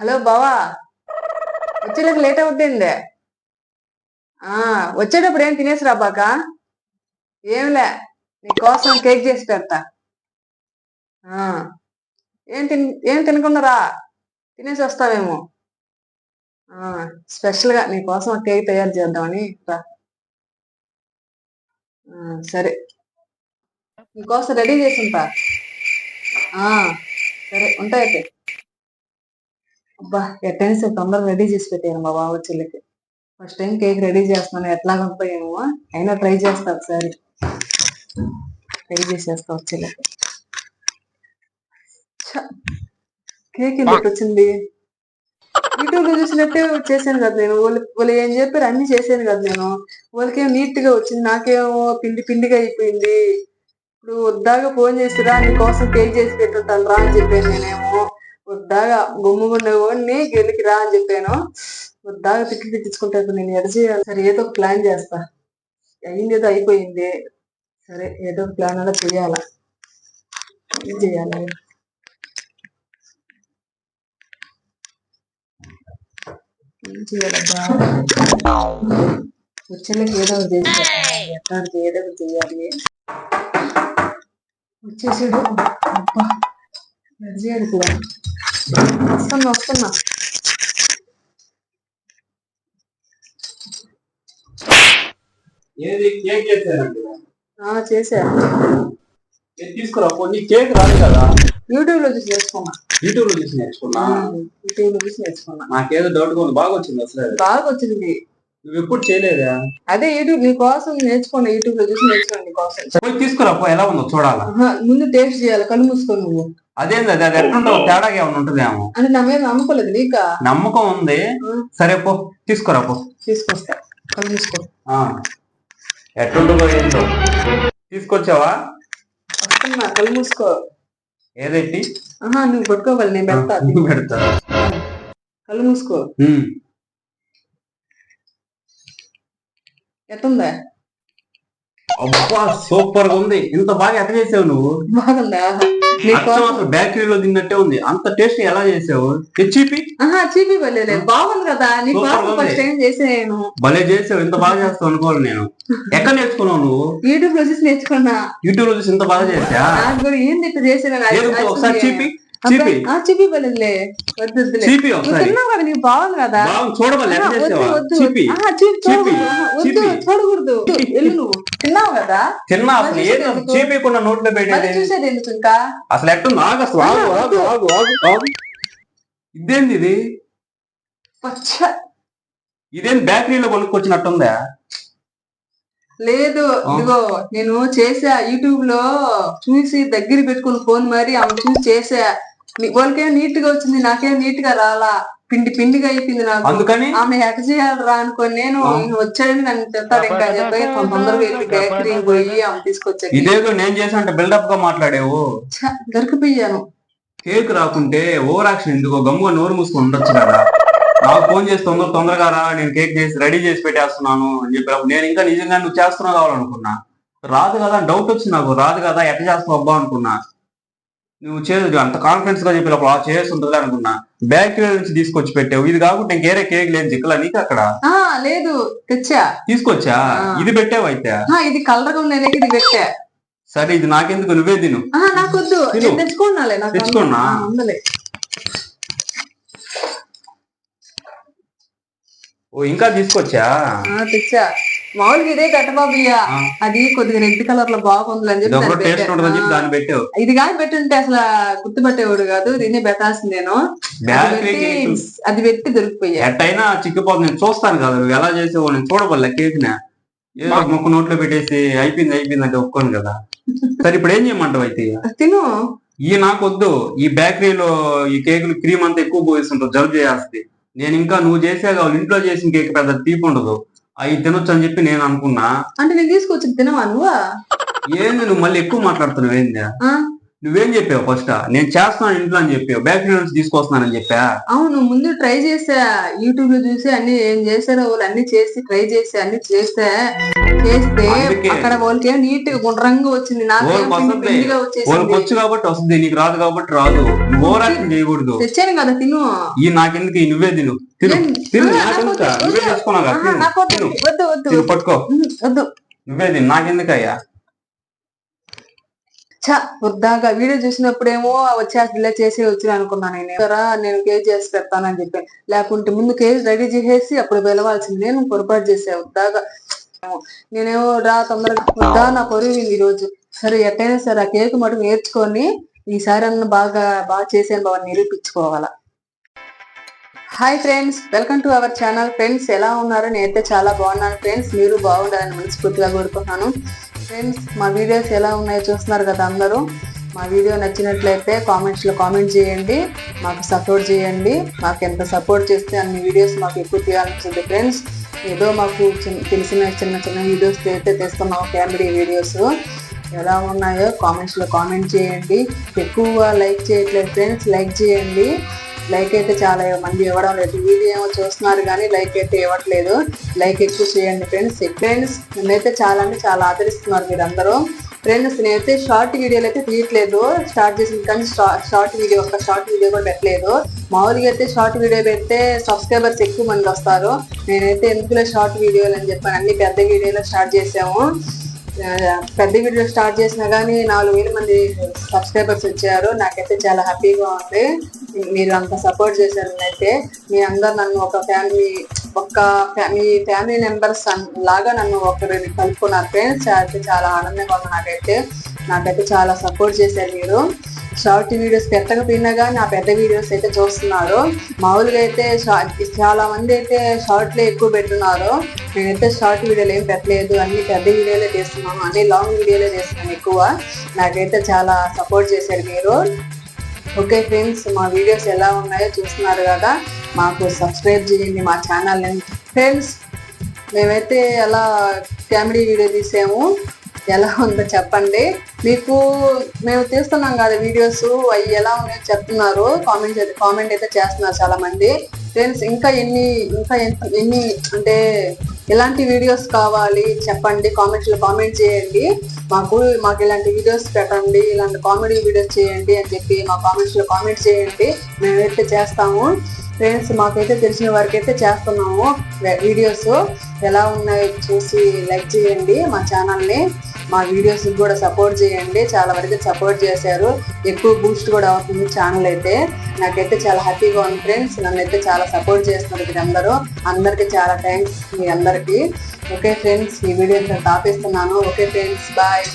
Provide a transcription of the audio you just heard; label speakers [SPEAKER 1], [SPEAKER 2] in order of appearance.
[SPEAKER 1] Hello బావా. వచ్చేటప్పుడు late అవుతుంది ఆ వచ్చేటప్పుడు ఏం తినేసి రాబాక ఏంలే నీకోసం కేక్ చేసి పెడతా. ఏం తిన్ ఏం తినకుండా రా తినేసి వస్తావేమో. స్పెషల్గా నీ కోసం నీకోసం కేక్ తయారు చేద్దామని రా. సరే. నీకోసం రెడీ చేసి ఉంటా. ఆ, సరే ఉంటాయి అబ్బా ఎట్టైనా సరే తొందరగా రెడీ చేసి పెట్టాను మా బావ చెల్లికి. ఫస్ట్ టైం కేక్ రెడీ చేస్తున్నాను ఎట్లా ఉంటాయేమో అయినా ట్రై చేస్తా ఒకసారి. ట్రై చేసేస్తా వచ్చేలకి కేక్ ఎందుకు వచ్చింది? యూట్యూబ్ చూసినట్టే చేశాను కదా నేను. వాళ్ళు వాళ్ళు ఏం చెప్పారు? అన్ని చేశాను కదా నేను. వాళ్ళకేం నీట్గా వచ్చింది? నాకేమో పిండి పిండిగా అయిపోయింది. ఇప్పుడు వద్దాగా ఫోన్ చేసిరా నీకోసం కేక్ చేసి పెట్టుంటాను రా అని చెప్పాను నేనేమో. వద్దాగా గుమ్ముగుండే వాడిని గెలికి రా అని చెప్పాను. వద్దాగా తిట్లు తిట్టించుకుంటాను నేను ఎడ చేయాలి. సరే ఏదో ఒక ప్లాన్ చేస్తా. అయింది ఏదో అయిపోయింది. సరే ఏదో ఒక ప్లాన్ అలా చేయాలా? ఏం చేయాలి? ఏం చేయాలబ్బా? వచ్చేళ్ళకి ఏదో ఒకటి ఎట్లాంటి ఏదో ఒకటి చేయాలి. వచ్చేసాడు. అబ్బా. వస్తున్నా వస్తున్నా
[SPEAKER 2] ఏది? కేక్ చేశారండి
[SPEAKER 1] ఆ
[SPEAKER 2] తీసుకురా కొన్ని కేక్ రాదు కదా.
[SPEAKER 1] యూట్యూబ్లో చూసి నేర్చుకున్నా.
[SPEAKER 2] యూట్యూబ్లో చూసి నేర్చుకున్నా?
[SPEAKER 1] యూట్యూబ్లో చూసి నేర్చుకున్నా.
[SPEAKER 2] నాకేదో డౌట్గా ఉంది. బాగా వచ్చింది అసలు.
[SPEAKER 1] బాగా వచ్చింది.
[SPEAKER 2] నువ్వు ఎప్పుడు చేయలేదా?
[SPEAKER 1] అదే యూట్యూబ్ నీ కోసం నేర్చుకున్నా యూట్యూబ్లో చూసి నీ కోసం.
[SPEAKER 2] పోయి తీసుకురా పో. ఎలా ఉందో చూడాలా?
[SPEAKER 1] ముందు టేస్ట్ చేయాలి. కళ్ళు మూసుకో నువ్వు.
[SPEAKER 2] అదేంది అది? అది ఎట్లుంటావు తేడాగా ఏమైనా ఉంటుందేమో.
[SPEAKER 1] అంటే నా మీద నమ్మకలేదు నీకా?
[SPEAKER 2] నమ్మకం ఉంది. సరే పో తీసుకురా పో.
[SPEAKER 1] తీసుకొస్తా. కళ్ళు మూసుకో.
[SPEAKER 2] ఆ. ఎట్లుంటుందో ఏంటో తీసుకొచ్చావా?
[SPEAKER 1] వస్తున్నా కళ్ళు మూసుకో.
[SPEAKER 2] ఏదైతే
[SPEAKER 1] ఆహా నువ్వు పట్టుకోవాలి నేను పెడతా.
[SPEAKER 2] పెడతా.
[SPEAKER 1] కళ్ళు మూసుకో.
[SPEAKER 2] ఉమ్.
[SPEAKER 1] ఎట్టుందా?
[SPEAKER 2] అబ్బా సూపర్గా ఉంది. ఇంత బాగా ఎట్లా చేసావు నువ్వు?
[SPEAKER 1] బాగుందా?
[SPEAKER 2] అచ్చం అసలు బేకరీలో తిన్నట్టే ఉంది. అంత టేస్ట్ ఎలా చేసావు?
[SPEAKER 1] ఆహా చీపీ పల్లెలే బాగుంది కదా. నీ
[SPEAKER 2] సూపర్
[SPEAKER 1] కోసం
[SPEAKER 2] ఉంది.
[SPEAKER 1] ఫస్ట్ టైం చేసాను.
[SPEAKER 2] భలే చేసావు. ఇంత బాగా చేస్తావు అనుకోవాలి నేను. ఎక్కడ నేర్చుకున్నావు నువ్వు?
[SPEAKER 1] యూట్యూబ్లో చూసి నేర్చుకున్నా.
[SPEAKER 2] యూట్యూబ్లో చూసి ఇంత బాగా చేసా
[SPEAKER 1] ఏంది ఇట్లా చేసాను
[SPEAKER 2] ఒకసారి చీపి. చీపి.
[SPEAKER 1] వద్దు కదా నీకు బాగుంది వద్దు వద్దు. చూడకూడదు. వెళ్ళు నువ్వు. తిన్నావు కదా?
[SPEAKER 2] తిన్నా అసలు ఏదో నోట్లో
[SPEAKER 1] మళ్ళీ
[SPEAKER 2] పెట్టేది.
[SPEAKER 1] చూసేది ఎందుకు ఇంకా?
[SPEAKER 2] అసలు ఎట్టుంది? ఆగు అసలు ఆగు ఆగు ఆగు ఆగు ఆగు. ఇదేంది ఇది? ఇదేం బేకరీలో కొనుక్కొచ్చినట్టుందా?
[SPEAKER 1] లేదు. ఇదిగో నేను చేసా యూట్యూబ్లో చూసి దగ్గర పెట్టుకుని ఫోన్ మరి ఆమె చూసి చేసా. వాళ్ళకేం నీట్గా వచ్చింది నాకేం నీట్గా రాలా? పిండి పిండిగా అయిపోయింది నాకు.
[SPEAKER 2] అందుకని?
[SPEAKER 1] ఆమె ఎట చేయాలరా అనుకోని నేను వచ్చాడని నన్ను చెప్తాడు ఇంకా చెప్పి తొందరగా వెళ్ళి బేకరీ పోయి ఆమె తీసుకొచ్చాకి
[SPEAKER 2] ఇదేదో నేను చేసా అంటే బిల్డప్గా మాట్లాడేవు
[SPEAKER 1] దొరికిపోయాను.
[SPEAKER 2] కేక్ రాకుంటే ఓవర్ యాక్షన్ ఎందుకో గమ్ముగా నోరు మూసుకొని ఉండొచ్చు కదా. నాకు ఫోన్ చేసి తొందర తొందరగా రా నేను కేక్ చేసి రెడీ చేసి పెట్టేస్తున్నాను అని చెప్పినప్పుడు నేను ఇంకా నిజంగా నువ్వు చేస్తున్నావు కావాలనుకున్నా. రాదు కదా డౌట్ వచ్చింది నాకు. రాదు కదా ఎట్లా చేస్తావు అబ్బా అనుకున్నా. నువ్వు చేదు అంత కాన్ఫిడెన్స్గా చెప్పినప్పుడు ఆ చేసి ఉంటుంది అనుకున్నా. బేకరీ నుంచి తీసుకొచ్చి పెట్టావు. ఇది కాకుండా ఇంకేరే కేక్ లేదు. చిక్కలా నీకు అక్కడ?
[SPEAKER 1] ఆ లేదు. తెచ్చా?
[SPEAKER 2] తీసుకొచ్చా. ఇది పెట్టావు అయితే?
[SPEAKER 1] ఇది కలర్గా ఉండేది ఇది పెట్టా.
[SPEAKER 2] సరే ఇది నాకెందుకు? నువ్వే తిను.
[SPEAKER 1] నాకొద్దు. నేను తెచ్చుకున్నాలే నాకు
[SPEAKER 2] తెచ్చుకున్నా? ఓ ఇంకా తీసుకొచ్చా?
[SPEAKER 1] తెచ్చా. మామూలుగా ఇదే కట్టబాబయ్య. అది కొద్దిగా రెడ్ కలర్లో బాగుంది అని చెప్పి ఇది కానీ పెట్టుంటే అసలు గుర్తుపట్టేవాడు కాదు దీన్ని పెట్టాల్సింది నేను. అది పెట్టి దొరికిపోయా.
[SPEAKER 2] ఎట్టయినా చిక్కిపోతుంది. నేను చూస్తాను కదా నువ్వు ఎలా చేసావు నేను చూడబోలే కేక్ ఏదో ముక్క నోట్లో పెట్టేసి అయిపోయింది అయిపోయింది అంటే ఒప్పుకోను కదా. సరే ఇప్పుడు ఏం చేయమంటావు అయితే?
[SPEAKER 1] తిను.
[SPEAKER 2] ఈ నాకు వద్దు ఈ బేకరీలో ఈ కేకులు క్రీమ్ అంతా ఎక్కువ పోయిస్తుంటావు జలుబు చేస్తుంది నేను ఇంకా నువ్వు చేసే కావాలి. ఇంట్లో చేసిన కేక్ పెద్ద తీపి ఉండదు. అవి తినొచ్చు అని చెప్పి నేను అనుకున్నా.
[SPEAKER 1] అంటే నేను తీసుకొచ్చి తినవా నువ్వు?
[SPEAKER 2] ఏంది నువ్వు మళ్ళీ ఎక్కువ మాట్లాడుతున్నావు ఏంది? నువ్వేం చెప్పావు ఫస్ట్ నేను చేస్తున్నాను ఇంట్లో అని చెప్పావు. బేకరీ నుంచి తీసుకొస్తున్నానని చెప్పా?
[SPEAKER 1] అవును ముందు ట్రై చేసా యూట్యూబ్లో చూసి అన్ని ఏం చేశారో వాళ్ళు అన్ని చేసి ట్రై చేసి అన్ని చేస్తే చేస్తే. అక్కడ వాళ్ళకి నీట్గా గుండ్రంగా వచ్చింది. నాకేం
[SPEAKER 2] వాళ్ళకి వచ్చు కాబట్టి వస్తుంది. నీకు రాదు కాబట్టి రాదు. ఓవర్ యాక్షన్ చేయకూడదు.
[SPEAKER 1] తెచ్చాను కదా తిను.
[SPEAKER 2] ఈ నాకెందుకు? నువ్వే తిను. తిను? తిను. నువ్వే. చేసుకున్నావు కదా. పట్టుకో. నువ్వే తిను. నాకెందుకు అయ్యా
[SPEAKER 1] చ వృద్ధాగా వీడియో చూసినప్పుడేమో వచ్చేసి ఇలా చేసి వచ్చిన అనుకున్నాను నేను. నేను కేక్ చేసి పెడతానని చెప్పి. లేకుంటే ముందు కేసు రెడీ చేసేసి అప్పుడు పిలవాల్సింది. నేను పొరపాటు చేసే వృద్ధాగా. నేనేమో రా తొందరగా. వద్దా నా పొరిగింది ఈ రోజు సరే ఎట్టయినా సరే ఆ కేక్ మటుకు నేర్చుకొని ఈసారి అన్న బాగా బాగా చేసాను బాగా నిరూపించుకోవాలా. Hi friends welcome to our channel friends ఎలా ఉన్నారు? నేనైతే చాలా బాగున్నాను. ఫ్రెండ్స్ మీరు బాగుండాలని మనస్ఫూర్తిగా కోరుకుంటున్నాను. ఫ్రెండ్స్ మా వీడియోస్ ఎలా ఉన్నాయో చూస్తున్నారు కదా అందరూ? మా వీడియో నచ్చినట్లయితే కామెంట్స్లో కామెంట్ చేయండి. మాకు సపోర్ట్ చేయండి. మాకు ఎంత సపోర్ట్ చేస్తే అన్ని వీడియోస్ మాకు ఎక్కువ తీయాలనిపిస్తుంది ఫ్రెండ్స్ ఏదో మాకు తెలిసిన చిన్న చిన్న వీడియోస్ అయితే తెస్తున్నాం కామెడీ వీడియోస్ ఎలా ఉన్నాయో కామెంట్స్లో కామెంట్ చేయండి. ఎక్కువగా లైక్ చేయట్లేదు ఫ్రెండ్స్ లైక్ చేయండి. లైక్ అయితే చాలా మంది ఇవ్వడం లేదు. వీడియో చూస్తున్నారు కానీ లైక్ అయితే ఇవ్వట్లేదు. లైక్ ఎక్కువ చేయండి ఫ్రెండ్స్. ఫ్రెండ్స్ నేనైతే చాలా అంటే చాలా ఆదరిస్తున్నారు మీరందరూ. ఫ్రెండ్స్ నేనైతే షార్ట్ వీడియోలు అయితే తీయట్లేదు. స్టార్ట్ చేసిన కానీ షార్ట్ వీడియో ఒక షార్ట్ వీడియో కూడా పెట్టలేదు. మామూలుగా అయితే షార్ట్ వీడియో పెడితే సబ్స్క్రైబర్స్ ఎక్కువ మంది వస్తారు. నేనైతే ఎందుకులో షార్ట్ వీడియోలు అని చెప్పాను అన్ని పెద్ద వీడియోలో స్టార్ట్ చేసాము పెద్ద వీడియో స్టార్ట్ చేసినా కానీ నాలుగు వేల మంది సబ్స్క్రైబర్స్ వచ్చారు. నాకైతే చాలా హ్యాపీగా ఉంది. మీరు అంత సపోర్ట్ చేశారు అయితే మీ అందరు నన్ను ఒక ఫ్యామిలీ ఒక మీ ఫ్యామిలీ మెంబర్స్ లాగా నన్ను ఒకరిని కలుపుకున్నారు ఫ్రెండ్స్ అయితే చాలా ఆనందంగా ఉంది నాకైతే. నాకైతే చాలా సపోర్ట్ చేశారు మీరు. షార్ట్ వీడియోస్ పెట్టకపోయినా కానీ నా పెద్ద వీడియోస్ అయితే చూస్తున్నారు. మామూలుగా అయితే షార్ట్ చాలా మంది అయితే షార్ట్లే ఎక్కువ పెట్టున్నారు నేనైతే షార్ట్ వీడియోలు ఏం పెట్టలేదు. అన్ని పెద్ద వీడియోలే చేస్తున్నాను అన్ని లాంగ్ వీడియోలే చేస్తున్నాను ఎక్కువ. నాకైతే చాలా సపోర్ట్ చేశారు మీరు. ఓకే ఫ్రెండ్స్ మా వీడియోస్ ఎలా ఉన్నాయో చూస్తున్నారు కదా. మాకు సబ్స్క్రైబ్ చేయండి మా ఛానల్ ఫ్రెండ్స్ మేమైతే ఎలా కామెడీ వీడియో తీసాము. ఎలా ఉందో చెప్పండి. మీకు మేము తీస్తున్నాం కదా వీడియోస్ అవి ఎలా ఉన్నాయో చెప్తున్నారు. కామెంట్ కామెంట్ అయితే చేస్తున్నారు చాలా మంది ఫ్రెండ్స్ ఇంకా ఎన్ని ఇంకా ఎంత- ఎన్ని అంటే ఎలాంటి వీడియోస్ కావాలి చెప్పండి కామెంట్స్లో కామెంట్ చేయండి. మాకు మాకు ఇలాంటి వీడియోస్ పెట్టండి ఇలాంటి కామెడీ వీడియోస్ చేయండి అని చెప్పి మా కామెంట్స్లో కామెంట్ చేయండి. మేమైతే చేస్తాము. ఫ్రెండ్స్ మాకైతే తెలిసిన వారికి అయితే చేస్తున్నాము వీడియోస్ ఎలా ఉన్నాయో చూసి లైక్ చేయండి మా ఛానల్ని మా వీడియోస్ కూడా సపోర్ట్ చేయండి. చాలా వరకు సపోర్ట్ చేశారు. ఎక్కువ బూస్ట్ కూడా అవుతుంది ఛానల్ అయితే. నాకైతే చాలా హ్యాపీగా ఉంది ఫ్రెండ్స్ నన్ను అయితే చాలా సపోర్ట్ చేస్తున్నారు మీరందరూ. అందరూ అందరికి చాలా థ్యాంక్స్ మీ అందరికి. ఓకే ఫ్రెండ్స్ ఈ వీడియో ఆపేస్తున్నాను ఓకే ఫ్రెండ్స్ బాయ్